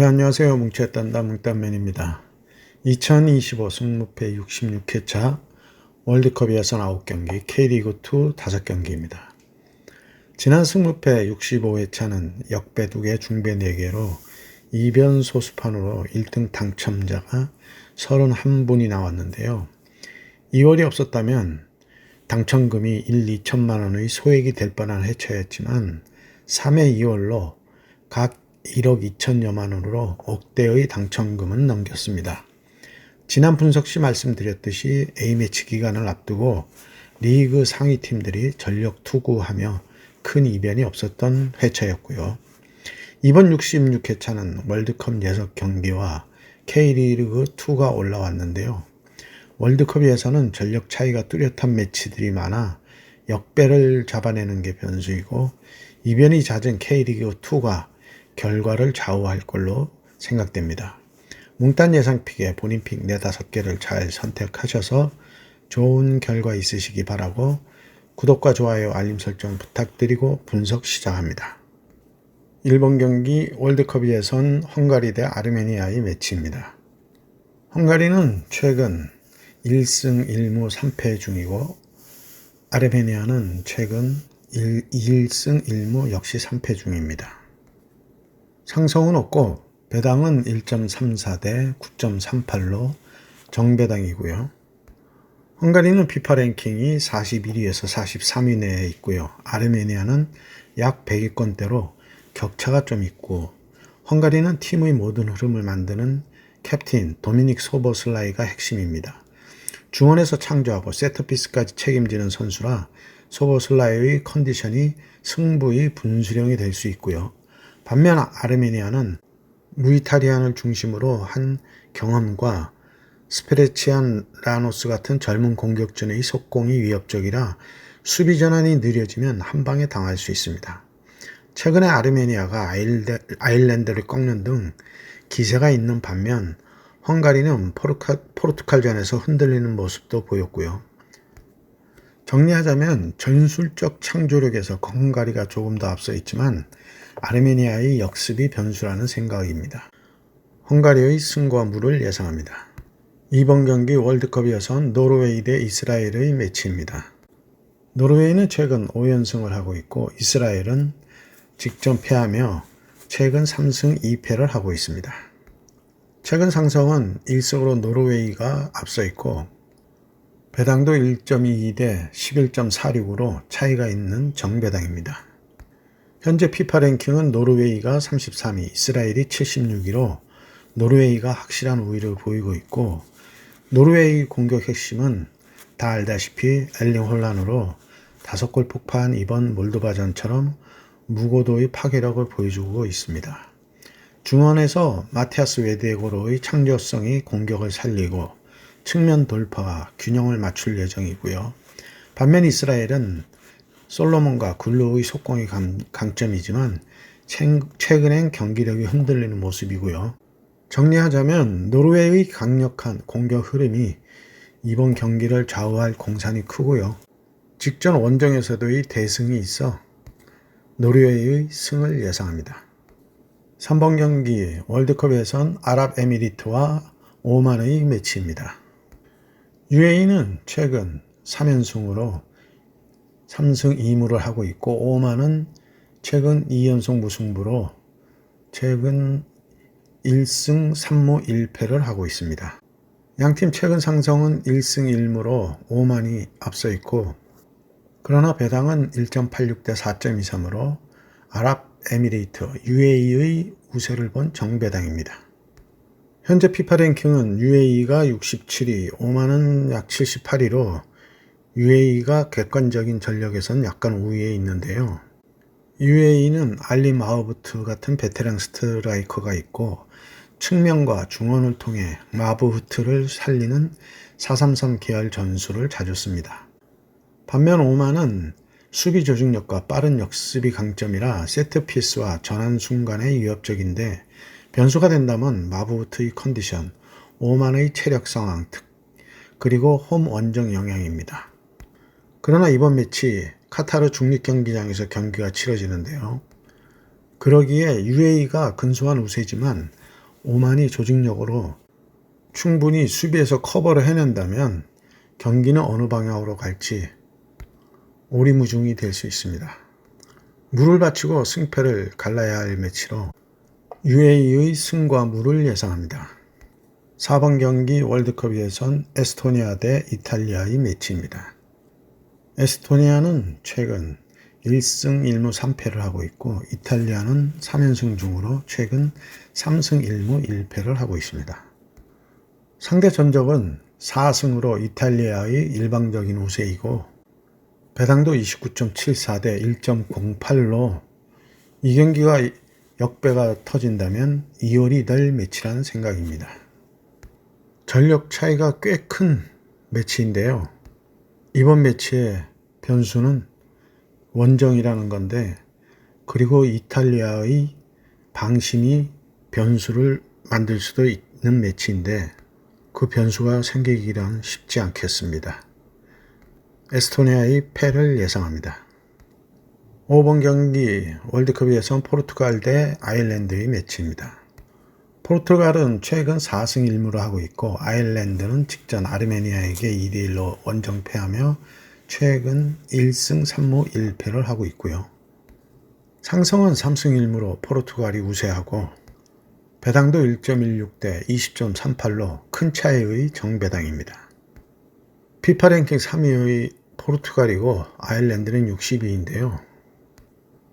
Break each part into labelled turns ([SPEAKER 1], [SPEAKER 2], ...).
[SPEAKER 1] 네, 안녕하세요. 뭉쳤단다 뭉딴맨입니다. 2025 승무패 66회차 월드컵 예선 9경기, K리그2 5경기입니다. 지난 승무패 65회차는 역배 2개, 중배 4개로 이변 소수판으로 1등 당첨자가 31분이 나왔는데요. 2월이 없었다면 당첨금이 1, 2천만 원의 소액이 될 뻔한 해체였지만 3회 2월로 각 1억 2천여만 원으로 억대의 당첨금은 넘겼습니다. 지난 분석 시 말씀드렸듯이 A매치 기간을 앞두고 리그 상위 팀들이 전력 투구하며 큰 이변이 없었던 회차였고요. 이번 66회차는 월드컵 예석 경기와 K리그 2가 올라왔는데요. 월드컵에서는 전력 차이가 뚜렷한 매치들이 많아 역배를 잡아내는 게 변수이고 이변이 잦은 K리그 2가 결과를 좌우할 걸로 생각됩니다. 뭉딴 예상 픽에 본인 픽 4, 5개를 잘 선택하셔서 좋은 결과 있으시기 바라고 구독과 좋아요, 알림 설정 부탁드리고 분석 시작합니다. 일본 경기 월드컵 예선 헝가리 대 아르메니아의 매치입니다. 헝가리는 최근 1승 1무 3패 중이고 아르메니아는 최근 1, 1승 1무 역시 3패 중입니다. 상성은 없고 배당은 1.34 대 9.38로 정배당이고요. 헝가리는 피파 랭킹이 41위에서 43위 내에 있고요. 아르메니아는 약 100위권대로 격차가 좀 있고 헝가리는 팀의 모든 흐름을 만드는 캡틴 도미닉 소버슬라이가 핵심입니다. 중원에서 창조하고 세트피스까지 책임지는 선수라 소버슬라이의 컨디션이 승부의 분수령이 될 수 있고요. 반면 아르메니아는 무이타리안을 중심으로 한 경험과 스페레치안 라노스 같은 젊은 공격진의 속공이 위협적이라 수비 전환이 느려지면 한 방에 당할 수 있습니다. 최근에 아르메니아가 아일랜드를 꺾는 등 기세가 있는 반면 헝가리는 포르투갈전에서 흔들리는 모습도 보였고요. 정리하자면 전술적 창조력에서 헝가리가 조금 더 앞서 있지만 아르메니아의 역습이 변수라는 생각입니다. 헝가리의 승과 무를 예상합니다. 이번 경기 월드컵 예선 노르웨이 대 이스라엘의 매치입니다. 노르웨이는 최근 5연승을 하고 있고 이스라엘은 직전 패하며 최근 3승 2패를 하고 있습니다. 최근 상성은 1승으로 노르웨이가 앞서 있고 배당도 1.22 대 11.46으로 차이가 있는 정배당입니다. 현재 피파 랭킹은 노르웨이가 33위, 이스라엘이 76위로 노르웨이가 확실한 우위를 보이고 있고 노르웨이 공격 핵심은 다 알다시피 엘링 혼란으로 다섯 골 폭파한 이번 몰도바전처럼 무고도의 파괴력을 보여주고 있습니다. 중원에서 마티아스 웨데고로의 창조성이 공격을 살리고 측면 돌파와 균형을 맞출 예정이고요. 반면 이스라엘은 솔로몬과 굴로의 속공이 강 점이지만 최근엔 경기력이 흔들리는 모습이고요. 정리하자면 노르웨이의 강력한 공격 흐름이 이번 경기를 좌우할 공산이 크고요. 직전 원정에서도의 대승이 있어 노르웨이의 승을 예상합니다. 3번 경기 월드컵에선 아랍에미리트와 오만의 매치입니다. UAE는 최근 3연승으로 3승 2무를 하고 있고 오만은 최근 2연속 무승부로 최근 1승 3무 1패를 하고 있습니다. 양팀 최근 상성은 1승 1무로 오만이 앞서 있고 그러나 배당은 1.86대 4.23으로 아랍에미레이트 UAE의 우세를 본 정배당입니다. 현재 피파 랭킹은 UAE가 67위, 오만은 약 78위로 UAE가 객관적인 전력에선 약간 우위에 있는데요. UAE는 알리 마우부트 같은 베테랑 스트라이커가 있고 측면과 중원을 통해 마부후트를 살리는 433 계열 전술을 자주 씁니다. 반면 오만은 수비 조직력과 빠른 역습이 강점이라 세트피스와 전환 순간에 위협적인데 변수가 된다면 마부부트의 컨디션, 오만의 체력 상황, 그리고 홈 원정 영향입니다. 그러나 이번 매치 카타르 중립경기장에서 경기가 치러지는데요. 그러기에 UAE가 근소한 우세지만 오만이 조직력으로 충분히 수비에서 커버를 해낸다면 경기는 어느 방향으로 갈지 오리무중이 될 수 있습니다. 물을 바치고 승패를 갈라야 할 매치로 UAE의 승과 물을 예상합니다. 4번 경기 월드컵 예선 에스토니아 대 이탈리아의 매치입니다. 에스토니아는 최근 1승 1무 3패를 하고 있고 이탈리아는 3연승 중으로 최근 3승 1무 1패를 하고 있습니다. 상대 전적은 4승으로 이탈리아의 일방적인 우세이고 배당도 29.74 대 1.08로 이 경기가 역배가 터진다면 2월이 될 매치라는 생각입니다. 전력 차이가 꽤 큰 매치인데요. 이번 매치의 변수는 원정이라는 건데 그리고 이탈리아의 방심이 변수를 만들 수도 있는 매치인데 그 변수가 생기기란 쉽지 않겠습니다. 에스토니아의 패를 예상합니다. 5번 경기 월드컵에선 포르투갈 대 아일랜드의 매치입니다. 포르투갈은 최근 4승 1무를 하고 있고 아일랜드는 직전 아르메니아에게 2대1로 원정패하며 최근 1승 3무 1패를 하고 있고요. 상성은 3승 1무로 포르투갈이 우세하고 배당도 1.16 대 20.38로 큰 차이의 정배당입니다. 피파 랭킹 3위의 포르투갈이고 아일랜드는 60위인데요.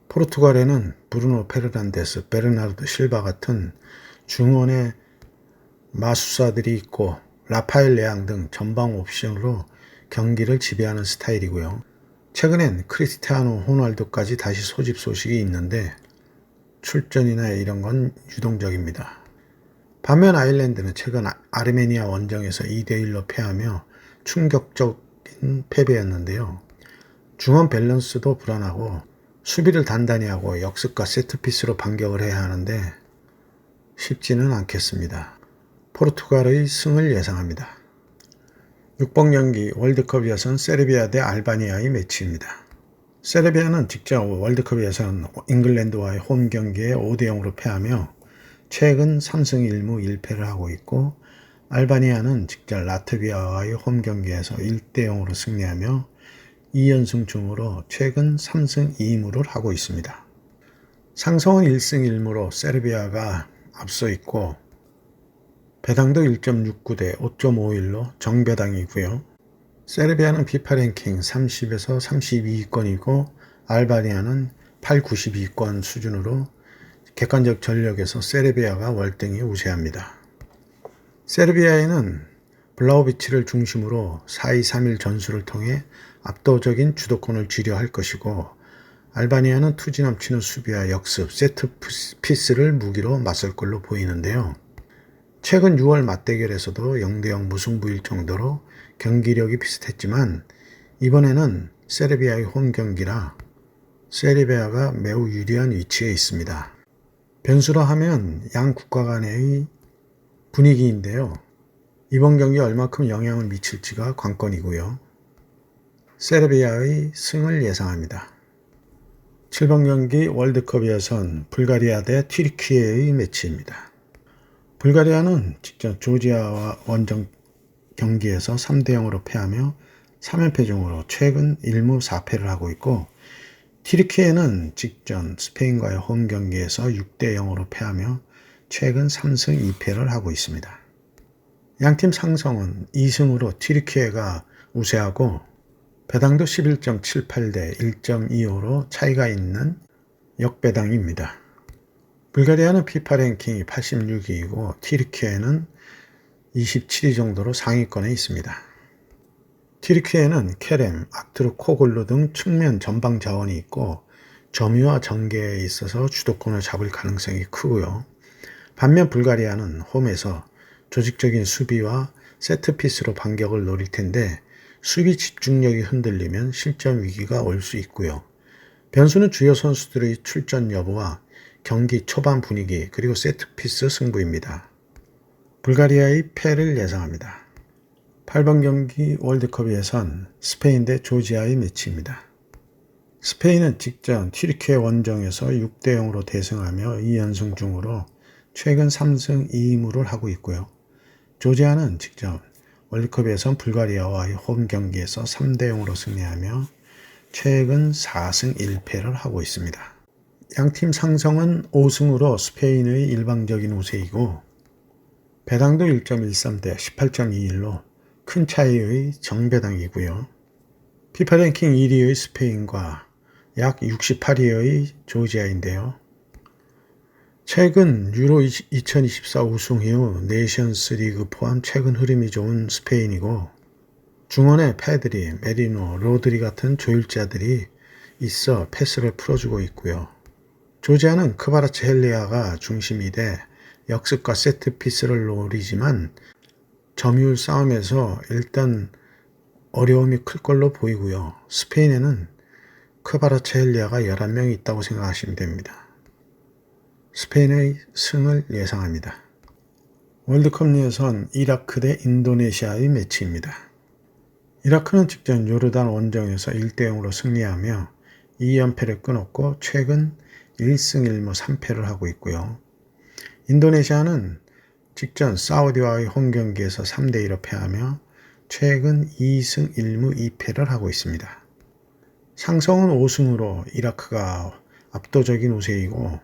[SPEAKER 1] 포르투갈에는 브루노 페르난데스, 베르나르도 실바 같은 중원의 마수사들이 있고 라파엘 레앙 등 전방 옵션으로 경기를 지배하는 스타일이고요. 최근엔 크리스티아노 호날두까지 다시 소집 소식이 있는데 출전이나 이런 건 유동적입니다. 반면 아일랜드는 최근 아르메니아 원정에서 2대1로 패하며 충격적인 패배였는데요. 중원 밸런스도 불안하고 수비를 단단히 하고 역습과 세트피스로 반격을 해야 하는데 쉽지는 않겠습니다. 포르투갈의 승을 예상합니다. 6번 경기 월드컵 예선 세르비아 대 알바니아의 매치입니다. 세르비아는 직접 월드컵 예선 잉글랜드와의 홈 경기에 5대 0으로 패하며 최근 3승 1무 1패를 하고 있고 알바니아는 직접 라트비아와의 홈 경기에서 1대 0으로 승리하며 2연승 중으로 최근 3승 2무를 하고 있습니다. 상성은 1승 1무로 세르비아가 앞서 있고 배당도 1.69대 5.51로 정배당이고요. 세르비아는 피파 랭킹 30에서 32위권이고 알바니아는 8, 92위권 수준으로 객관적 전력에서 세르비아가 월등히 우세합니다. 세르비아에는 블라우비치를 중심으로 4-2-3-1 전술을 통해 압도적인 주도권을 쥐려 할 것이고 알바니아는 투지 넘치는 수비와 역습, 세트 피스를 무기로 맞설 걸로 보이는데요. 최근 6월 맞대결에서도 0대0 무승부일 정도로 경기력이 비슷했지만 이번에는 세르비아의 홈 경기라 세르비아가 매우 유리한 위치에 있습니다. 변수로 하면 양 국가 간의 분위기인데요. 이번 경기 얼마큼 영향을 미칠지가 관건이고요. 세르비아의 승을 예상합니다. 7번 경기 월드컵 예선 불가리아 대 튀르키예의 매치입니다. 불가리아는 직접 조지아와 원정 경기에서 3대 0으로 패하며 3연패 중으로 최근 1무 4패를 하고 있고 튀르키예는 직전 스페인과의 홈 경기에서 6대 0으로 패하며 최근 3승 2패를 하고 있습니다. 양팀 상성은 2승으로 튀르키예가 우세하고 배당도 11.78대 1.25로 차이가 있는 역배당입니다. 불가리아는 피파 랭킹이 86위이고 티르키에는 27위 정도로 상위권에 있습니다. 티르키에는 케렘, 악트르 코골루 등 측면 전방 자원이 있고 점유와 전개에 있어서 주도권을 잡을 가능성이 크고요. 반면 불가리아는 홈에서 조직적인 수비와 세트피스로 반격을 노릴 텐데 수비 집중력이 흔들리면 실점 위기가 올 수 있고요. 변수는 주요 선수들의 출전 여부와 경기 초반 분위기 그리고 세트피스 승부입니다. 불가리아의 패를 예상합니다. 8번 경기 월드컵 예선 스페인 대 조지아의 매치입니다. 스페인은 직전 튀르키예 원정에서 6대 0으로 대승하며 2연승 중으로 최근 3승 2무를 하고 있고요. 조지아는 직접 월드컵에선 불가리아와의 홈 경기에서 3대 0으로 승리하며 최근 4승 1패를 하고 있습니다. 양팀 상성은 5승으로 스페인의 일방적인 우세이고 배당도 1.13 대 18.21로 큰 차이의 정배당이고요. 피파 랭킹 1위의 스페인과 약 68위의 조지아인데요. 최근 유로 2024 우승 이후 네이션스 리그 포함 최근 흐름이 좋은 스페인이고 중원에 패드리, 메리노, 로드리 같은 조율자들이 있어 패스를 풀어주고 있고요. 조지아는 크바라츠 헬리아가 중심이 돼 역습과 세트피스를 노리지만 점유율 싸움에서 일단 어려움이 클 걸로 보이고요. 스페인에는 크바라츠 헬리아가 11명이 있다고 생각하시면 됩니다. 스페인의 승을 예상합니다. 월드컵 예선 이라크 대 인도네시아의 매치입니다. 이라크는 직전 요르단 원정에서 1대 0으로 승리하며 2연패를 끊었고 최근 1승 1무 3패를 하고 있고요. 인도네시아는 직전 사우디와의 홈 경기에서 3대 1로 패하며 최근 2승 1무 2패를 하고 있습니다. 상성은 5승으로 이라크가 압도적인 우세이고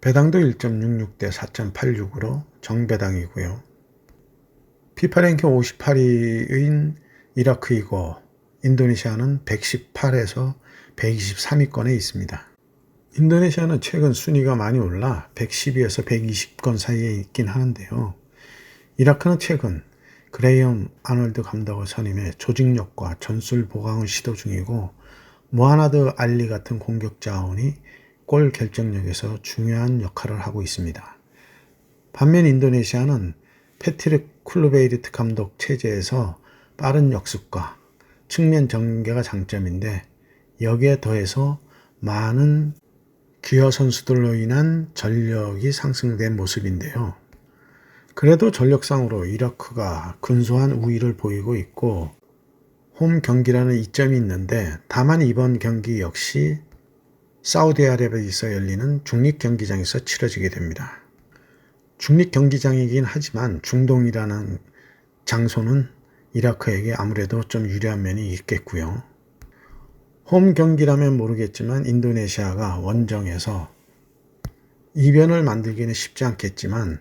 [SPEAKER 1] 배당도 1.66 대 4.86으로 정배당이고요. 피파 랭킹 58위인 이라크이고 인도네시아는 118에서 123위권에 있습니다. 인도네시아는 최근 순위가 많이 올라 112에서 120권 사이에 있긴 하는데요. 이라크는 최근 그레이엄 아놀드 감독을 선임해 조직력과 전술 보강을 시도 중이고 모하나드 알리 같은 공격 자원이 골 결정력에서 중요한 역할을 하고 있습니다. 반면 인도네시아는 패트릭 쿨루베이리트 감독 체제에서 빠른 역습과 측면 전개가 장점인데 여기에 더해서 많은 귀화 선수들로 인한 전력이 상승된 모습인데요. 그래도 전력상으로 이라크가 근소한 우위를 보이고 있고 홈 경기라는 이점이 있는데 다만 이번 경기 역시 사우디아라비아에서 열리는 중립 경기장에서 치러지게 됩니다. 중립 경기장이긴 하지만 중동이라는 장소는 이라크에게 아무래도 좀 유리한 면이 있겠고요. 홈 경기라면 모르겠지만 인도네시아가 원정에서 이변을 만들기는 쉽지 않겠지만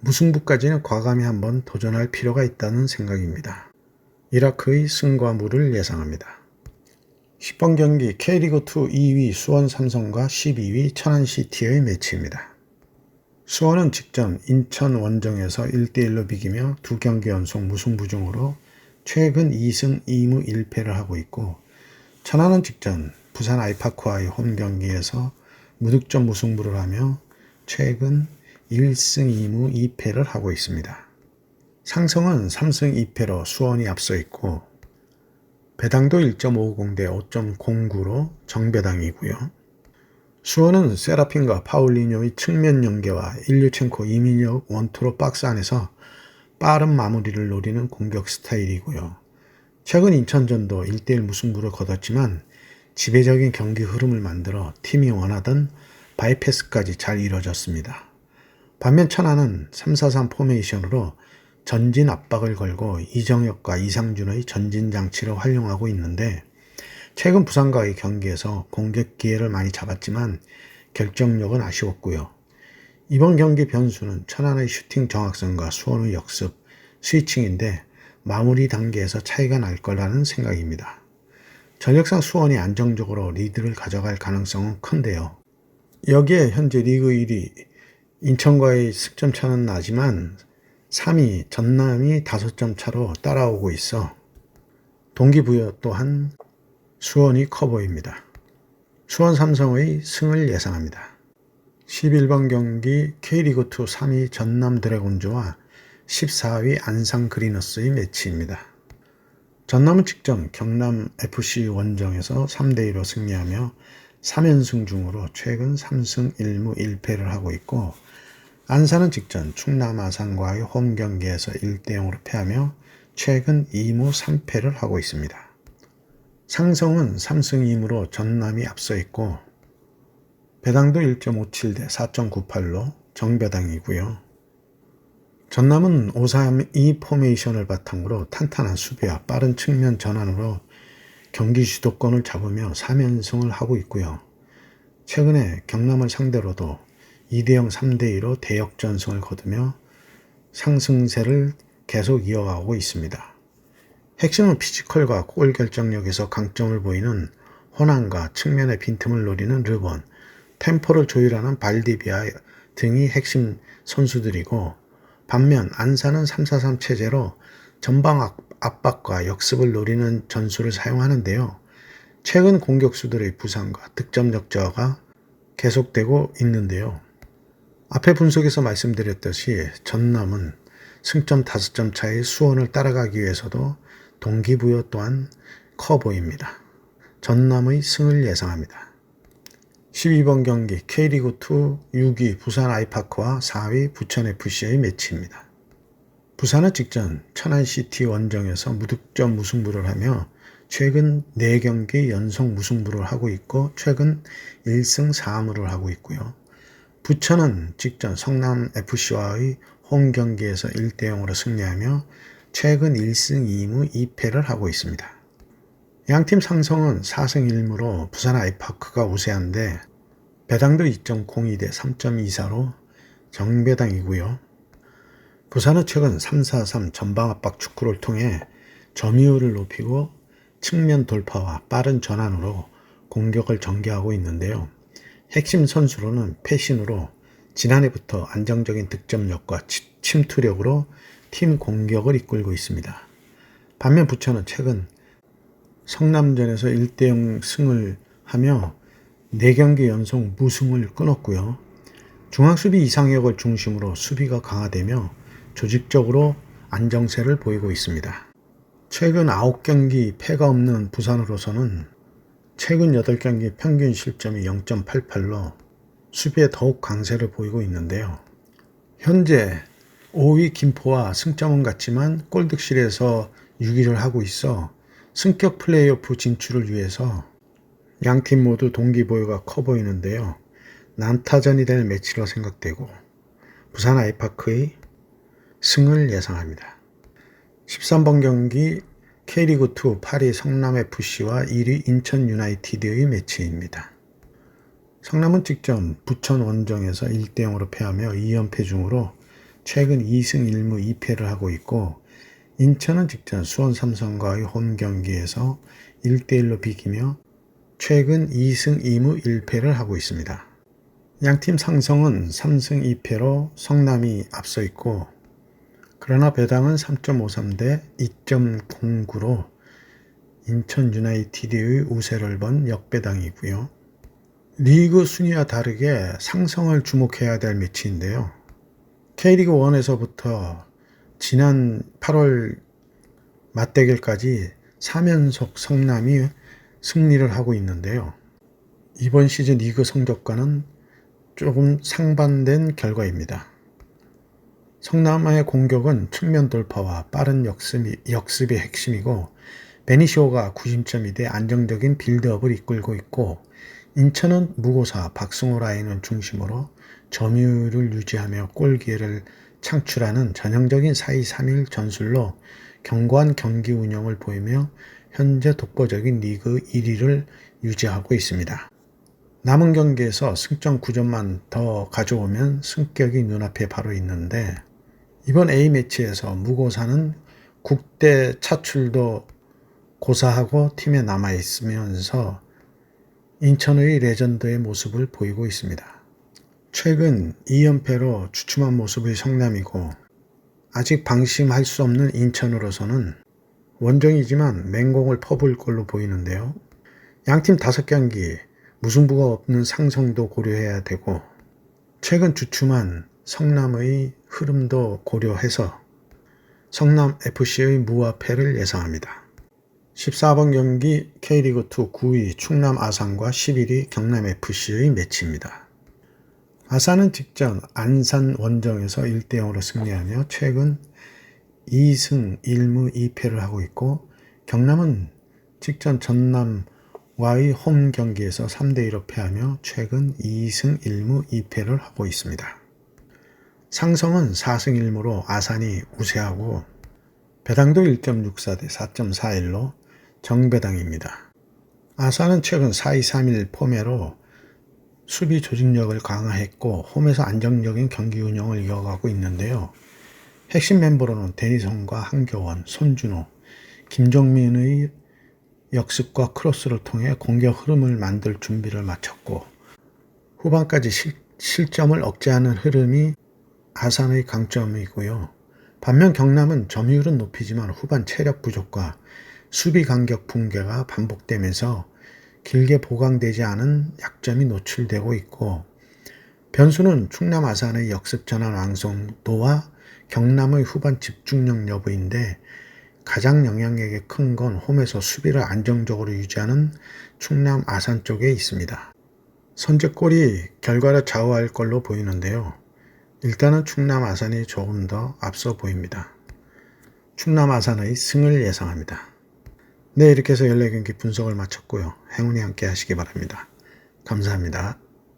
[SPEAKER 1] 무승부까지는 과감히 한번 도전할 필요가 있다는 생각입니다. 이라크의 승과 무를 예상합니다. 10번 경기 K리그2 2위 수원 삼성과 12위 천안시티의 매치입니다. 수원은 직전 인천 원정에서 1대1로 비기며 두 경기 연속 무승부 중으로 최근 2승 2무 1패를 하고 있고 천안은 직전 부산 아이파크와의 홈 경기에서 무득점 무승부를 하며 최근 1승 2무 2패를 하고 있습니다. 상성은 3승 2패로 수원이 앞서 있고 배당도 1.50 대 5.09로 정배당이고요. 수원은 세라핀과 파울리뇨의 측면 연계와 일류첸코 이민혁 원투로 박스 안에서 빠른 마무리를 노리는 공격 스타일이고요. 최근 인천전도 1대1 무승부를 거뒀지만 지배적인 경기 흐름을 만들어 팀이 원하던 바이패스까지 잘 이뤄졌습니다. 반면 천안은 3-4-3 포메이션으로 전진 압박을 걸고 이정혁과 이상준의 전진 장치를 활용하고 있는데 최근 부산과의 경기에서 공격 기회를 많이 잡았지만 결정력은 아쉬웠고요. 이번 경기 변수는 천안의 슈팅 정확성과 수원의 역습, 스위칭인데 마무리 단계에서 차이가 날 거라는 생각입니다. 전력상 수원이 안정적으로 리드를 가져갈 가능성은 큰데요. 여기에 현재 리그 1위 인천과의 승점 차는 나지만 3위 전남이 5점 차로 따라오고 있어 동기부여 또한 수원이 커 보입니다. 수원 삼성의 승을 예상합니다. 11번 경기 K리그2 3위 전남 드래곤즈와 14위 안상 그리너스의 매치입니다. 전남은 직전 경남 FC 원정에서 3대2로 승리하며 3연승 중으로 최근 3승 1무 1패를 하고 있고 안산은 직전 충남 아산과의 홈 경기에서 1대 0으로 패하며 최근 2무 3패를 하고 있습니다. 상성은 3승 2무로 전남이 앞서 있고 배당도 1.57 대 4.98로 정배당이고요. 전남은 5-3-2 포메이션을 바탕으로 탄탄한 수비와 빠른 측면 전환으로 경기 주도권을 잡으며 3연승을 하고 있고요. 최근에 경남을 상대로도 2대0, 3대2로 대역전승을 거두며 상승세를 계속 이어가고 있습니다. 핵심은 피지컬과 골 결정력에서 강점을 보이는 호난과 측면의 빈틈을 노리는 르본, 템포를 조율하는 발디비아 등이 핵심 선수들이고 반면 안산은 3-4-3 체제로 전방 압박과 역습을 노리는 전술을 사용하는데요. 최근 공격수들의 부상과 득점 역저하가 계속되고 있는데요. 앞에 분석에서 말씀드렸듯이 전남은 승점 5점 차의 수원을 따라가기 위해서도 동기부여 또한 커 보입니다. 전남의 승을 예상합니다. 12번 경기 K리그2 6위 부산 아이파크와 4위 부천FC의 매치입니다. 부산은 직전 천안시티 원정에서 무득점 무승부를 하며 최근 4경기 연속 무승부를 하고 있고 최근 1승 4무를 하고 있고요. 부천은 직전 성남FC와의 홈 경기에서 1대 0으로 승리하며 최근 1승 2무 2패를 하고 있습니다. 양팀 상성은 4승 1무로 부산 아이파크가 우세한데 배당도 2.02 대 3.24로 정배당이고요. 부산은 최근 3-4-3 전방 압박 축구를 통해 점유율을 높이고 측면 돌파와 빠른 전환으로 공격을 전개하고 있는데요. 핵심 선수로는 패신으로 지난해부터 안정적인 득점력과 침투력으로 팀 공격을 이끌고 있습니다. 반면 부천은 최근 성남전에서 1대0 승을 하며 4경기 연속 무승을 끊었고요. 중앙수비 이상혁을 중심으로 수비가 강화되며 조직적으로 안정세를 보이고 있습니다. 최근 9경기 패가 없는 부산으로서는 최근 8경기 평균 실점이 0.88로 수비에 더욱 강세를 보이고 있는데요. 현재 5위 김포와 승점은 같지만 골득실에서 6위를 하고 있어 승격 플레이오프 진출을 위해서 양팀 모두 동기부여가 커 보이는데요. 난타전이 될 매치로 생각되고 부산 아이파크의 승을 예상합니다. 13번 경기 K리그2 파리 성남FC와 1위 인천 유나이티드의 매치입니다. 성남은 직전 부천 원정에서 1대0으로 패하며 2연패 중으로 최근 2승 1무 2패를 하고 있고 인천은 직전 수원 삼성과의 홈 경기에서 1대1로 비기며 최근 2승 2무 1패를 하고 있습니다. 양팀 상성은 3승 2패로 성남이 앞서 있고 그러나 배당은 3.53 대 2.09로 인천 유나이티드의 우세를 본 역배당이고요. 리그 순위와 다르게 상성을 주목해야 될 매치인데요. K리그 1에서부터 지난 8월 맞대결까지 3연속 성남이 승리를 하고 있는데요. 이번 시즌 리그 성적과는 조금 상반된 결과입니다. 성남의 공격은 측면 돌파와 빠른 역습이, 역습이 핵심이고 베니시오가 90점이 돼 안정적인 빌드업을 이끌고 있고 인천은 무고사 박승호 라인을 중심으로 점유율을 유지하며 골 기회를 창출하는 전형적인 4-2-3-1 전술로 견고한 경기 운영을 보이며 현재 독보적인 리그 1위를 유지하고 있습니다. 남은 경기에서 승점 9점만 더 가져오면 승격이 눈앞에 바로 있는데 이번 A매치에서 무고사는 국대 차출도 고사하고 팀에 남아 있으면서 인천의 레전드의 모습을 보이고 있습니다. 최근 2연패로 주춤한 모습의 성남이고 아직 방심할 수 없는 인천으로서는 원정이지만 맹공을 퍼부을 걸로 보이는데요. 양팀 5경기 무승부가 없는 상성도 고려해야 되고 최근 주춤한 성남의 흐름도 고려해서 성남 FC의 무화패를 예상합니다. 14번 경기 K리그2 9위 충남 아산과 11위 경남 FC의 매치입니다. 아산은 직전 안산 원정에서 1대 0으로 승리하며 최근 2승 1무 2패를 하고 있고 경남은 직전 전남과의 홈 경기에서 3대 1로 패하며 최근 2승 1무 2패를 하고 있습니다. 상성은 4승 1무로 아산이 우세하고 배당도 1.64 대 4.41로 정배당입니다. 아산은 최근 4-2-3-1 폼으로 수비 조직력을 강화했고 홈에서 안정적인 경기 운영을 이어가고 있는데요. 핵심 멤버로는 데니성과 한교원, 손준호, 김정민의 역습과 크로스를 통해 공격 흐름을 만들 준비를 마쳤고 후반까지 실, 실점을 억제하는 흐름이 아산의 강점이고요. 반면 경남은 점유율은 높이지만 후반 체력 부족과 수비 간격 붕괴가 반복되면서 길게 보강되지 않은 약점이 노출되고 있고 변수는 충남 아산의 역습 전환 완성도와 경남의 후반 집중력 여부인데 가장 영향력이 큰 건 홈에서 수비를 안정적으로 유지하는 충남 아산 쪽에 있습니다. 선제골이 결과를 좌우할 걸로 보이는데요. 일단은 충남 아산이 조금 더 앞서 보입니다. 충남 아산의 승을 예상합니다. 네, 이렇게 해서 14경기 분석을 마쳤고요. 행운이 함께 하시기 바랍니다. 감사합니다.